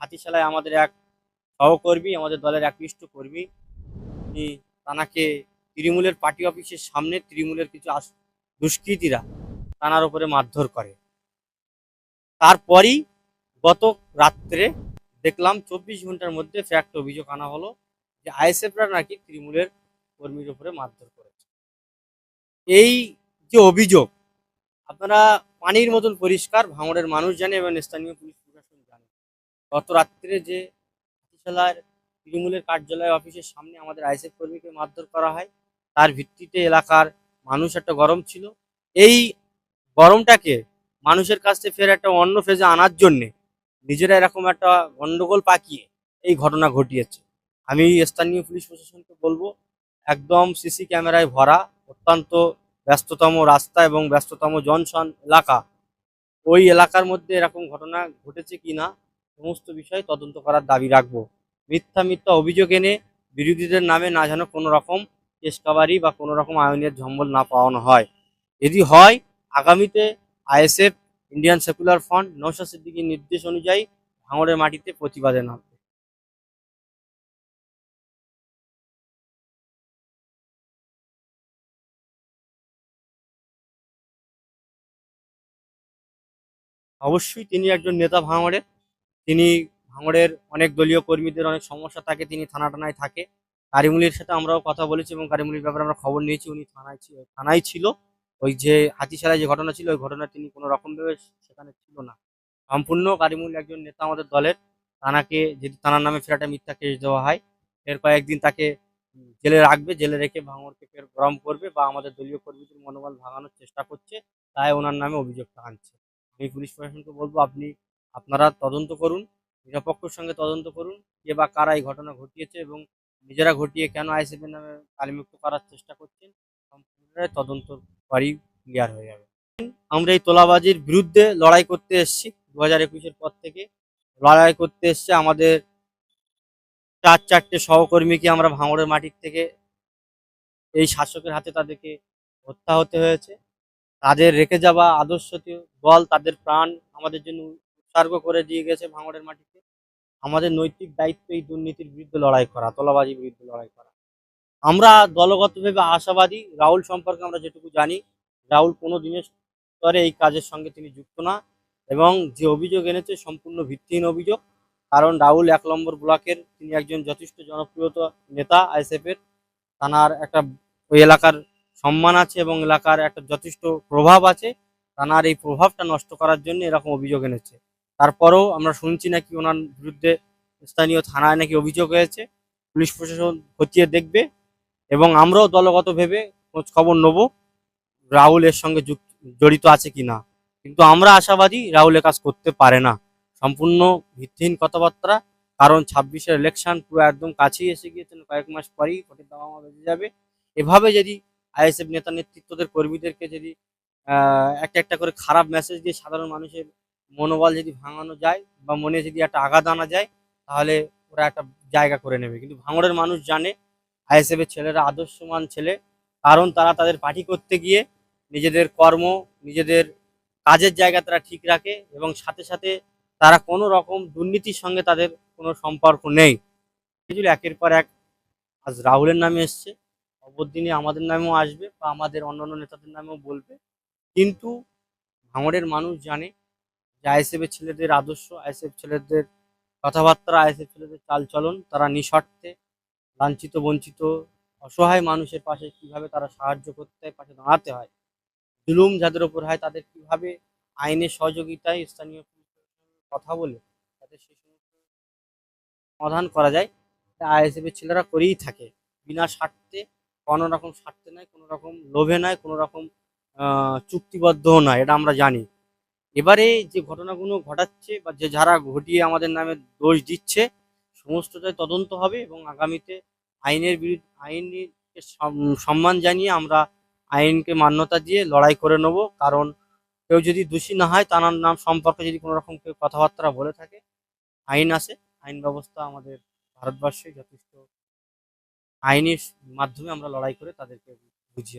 হাতিশালায় আমাদের এক সহকর্মী, আমাদের দলের একনিষ্ঠ কর্মী, তিনি তানাকে তৃণমূলের পার্টি অফিসের সামনে তৃণমূলের কিছু দুষ্কৃতীরা তানার উপরে মারধর করে। তারপরই গত রাত্রে দেখলাম চব্বিশ ঘণ্টার মধ্যে ফ্যাক্ট অভিযোগ আনা হলো যে আইএসএফরা নাকি তৃণমূলের কর্মীর উপরে মারধর করেছে। এই যে অভিযোগ, আপনারা পানির মতন পরিষ্কার, ভাঙড়ের মানুষ জানে এবং স্থানীয় পুলিশ গত রাত্রে যে হাতিশালার তৃণমূলের কার্যালয় অফিসের সামনে আমাদের আইএসএফ কর্মীকে মারধর করা হয়, তার ভিত্তিতে এলাকার মানুষ একটা গরম ছিল। এই গরমটাকে মানুষের কাছ থেকে ফের একটা অন্য ফেজে আনার জন্যে নিজেরা এরকম একটা গন্ডগোল পাকিয়ে এই ঘটনা ঘটিয়েছে। আমি স্থানীয় পুলিশ প্রশাসনকে বলব, একদম সিসি ক্যামেরায় ভরা, অত্যন্ত ব্যস্ততম রাস্তা এবং ব্যস্ততম জনসন এলাকা। ওই এলাকার মধ্যে এরকম ঘটনা ঘটেছে কিনা সমস্ত বিষয় তদন্ত করার দাবি রাখব। মিথ্যা মিথ্যা অভিযোগ এনে বিরোধীদের নামে না যেন কোনো রকম কেসকাবারি বা কোনো রকম আইনের ঝম্বল না পাওয়ানো হয়। যদি হয়, আগামীতে ISF, Indian Secular Front Naushad সিদ্দিকীর নির্দেশ অনুযায়ী ভাঙড়ের মাটিতে প্রতিবাদে নামবে। অবশ্যই তিনি একজন নেতা ভাঙড়ের। তিনি ভাঙড়ের অনেক দলীয় কর্মীদের অনেক সমস্যা থাকে, তিনি থানা টানায় থাকে। কারিমুলির সাথে আমরাও কথা বলেছি এবং কারিমুলির ব্যাপারে আমরা খবর নিয়েছি, উনি থানায় থানায় ছিল। ওই যে হাতিশালায় যে ঘটনা ছিল, ওই ঘটনা তিনি কোনো রকম ভাবে সেখানে ছিল না। সম্পূর্ণ কারিমুল একজন নেতা আমাদের দলের। তানাকে যদি তানার নামে ফেরাটা মিথ্যা কেস দেওয়া হয়, এর কয়েকদিন তাকে জেলে রাখবে, জেলে রেখে ভাঙড়কে ফের গরম করবে বা আমাদের দলীয় কর্মীদের মনোবল ভাঙানোর চেষ্টা করছে, তাই ওনার নামে অভিযোগটা আনছে। আমি পুলিশ প্রশাসনকে বলব, আপনি আপনারা তদন্ত করুন, নিরপেক্ষর সঙ্গে তদন্ত করুন, কে বা কারা এই ঘটনা ঘটিয়েছে এবং নিজেরা ঘটিয়ে কেন আইসিপি নামে কালিমুক্ত করার চেষ্টা করছেন সম্পূর্ণ তদন্ত করেই ক্লিয়ার হয়ে যাবে। আমরা এই তোলাবাজির বিরুদ্ধে লড়াই করতে এসেছি দু হাজার একুশের পর থেকে লড়াই করতে এসছে আমাদের চার চারটে সহকর্মীকে আমরা ভাঙড়ের মাটির থেকে এই শাসকের হাতে তাদেরকে হত্যা হতে হয়েছে। তাদের রেখে যাওয়া আদর্শ দল, তাদের প্রাণ আমাদের জন্য উৎসর্গ করে দিয়ে গেছে ভাঙড়ের মাটিতে। আমাদের নৈতিক দায়িত্ব এই দুর্নীতির বিরুদ্ধে লড়াই করা, তলাবাজির বিরুদ্ধে লড়াই করা। আমরা দলগতভাবে আশাবাদী, রাহুল সম্পর্কে আমরা যেটুকু জানি, রাহুল কোনো দিনের স্তরে এই কাজের সঙ্গে তিনি যুক্ত না এবং যে অভিযোগ এনেছে সম্পূর্ণ ভিত্তিহীন অভিযোগ। কারণ রাহুল এক নম্বর ব্লকের, তিনি একজন যথেষ্ট জনপ্রিয়তা নেতা আইএসএফের। তানার একটা ওই এলাকার সম্মান আছে এবং এলাকার একটা যথেষ্ট প্রভাব আছে। তানার এই প্রভাবটা নষ্ট করার জন্য এরকম অভিযোগ এনেছে। তারপরেও আমরা শুনছি নাকি ওনার বিরুদ্ধে স্থানীয় থানায় নাকি অভিযোগ হয়েছে। পুলিশ প্রশাসন খতিয়ে দেখবে এবং আমরাও দলগত ভেবে খোঁজ খবর নেব, রাহুল এর সঙ্গে জড়িত আছে কিনা। কিন্তু আমরা আশাবাদী রাহুল কাজ করতে পারে না। সম্পূর্ণ ভিত্তিহীন কথাবার্তা, কারণ ছাব্বিশের ইলেকশন পুরো একদম কাছেই এসে গিয়েছেন কয়েক মাস পরেই ভোটের দাম বেজে যাবে। এভাবে যদি আইএসএফ নেতা নেতৃত্বদের কর্মীদেরকে যদি একটা একটা করে খারাপ মেসেজ দিয়ে সাধারণ মানুষের মনোবল যদি ভাঙানো যায় বা মনে যদি একটা আঘাত আনা যায়, তাহলে ওরা একটা জায়গা করে নেবে। কিন্তু ভাঙড়ের মানুষ জানে আইএসএফ এর ছেলেরা আদর্শমান ছেলে। কারণ তারা তাদের পার্টি করতে গিয়ে নিজেদের কর্ম, নিজেদের কাজের জায়গা তারা ঠিক রাখে এবং সাথে সাথে তারা কোনো রকম দুর্নীতির সঙ্গে তাদের কোনো সম্পর্ক নেই। এগুলো একের পর এক আজ রাহুলের নামে এসছে। অপর দিনে আমাদের নামেও আসবে বা আমাদের অন্যান্য নেতাদের নামেও বলবে। কিন্তু ভাঙড়ের মানুষ জানে যে আইএসএফ এর ছেলেদের আদর্শ, আইএসএফ ছেলেদের কথাবার্তা, আইএসএফ ছেলেদের চালচলন, তারা নিঃস্বার্থে লাঞ্ছিত, বঞ্চিত, অসহায় মানুষের পাশে কীভাবে তারা সাহায্য করতে হয়, পাশে দাঁড়াতে হয়, জুলুম যাদের ওপর হয় তাদের কীভাবে আইনের সহযোগিতায় স্থানীয় কথা বলে তাদের সেই সমস্ত সমাধান করা যায় আইএসএফ এর ছেলেরা করেই থাকে। বিনা স্বার্থে, কোনো রকম স্বার্থে নয়, কোনো রকম লোভে নয়, কোনো রকম চুক্তিবদ্ধও নয়, এটা আমরা জানি। এবারে যে ঘটনাগুলো ঘটাচ্ছে বা যে যারা ঘটিয়ে আমাদের নামে দোষ দিচ্ছে, সমস্তটাই তদন্ত হবে এবং আগামীতে আইনের বিরুদ্ধে, আইনকে সম- সম্মান জানিয়ে আমরা আইনকে মান্যতা দিয়ে লড়াই করে নেব কারণ কেউ যদি দোষী না হয়, তার নাম সম্পর্কে যদি কোনো রকম কেউ কথাবার্তা বলে থাকে, আইন আছে আইন ব্যবস্থা আমাদের ভারতবর্ষে যথেষ্ট আইনের মাধ্যমে আমরা লড়াই করে তাদেরকে বুঝিয়ে।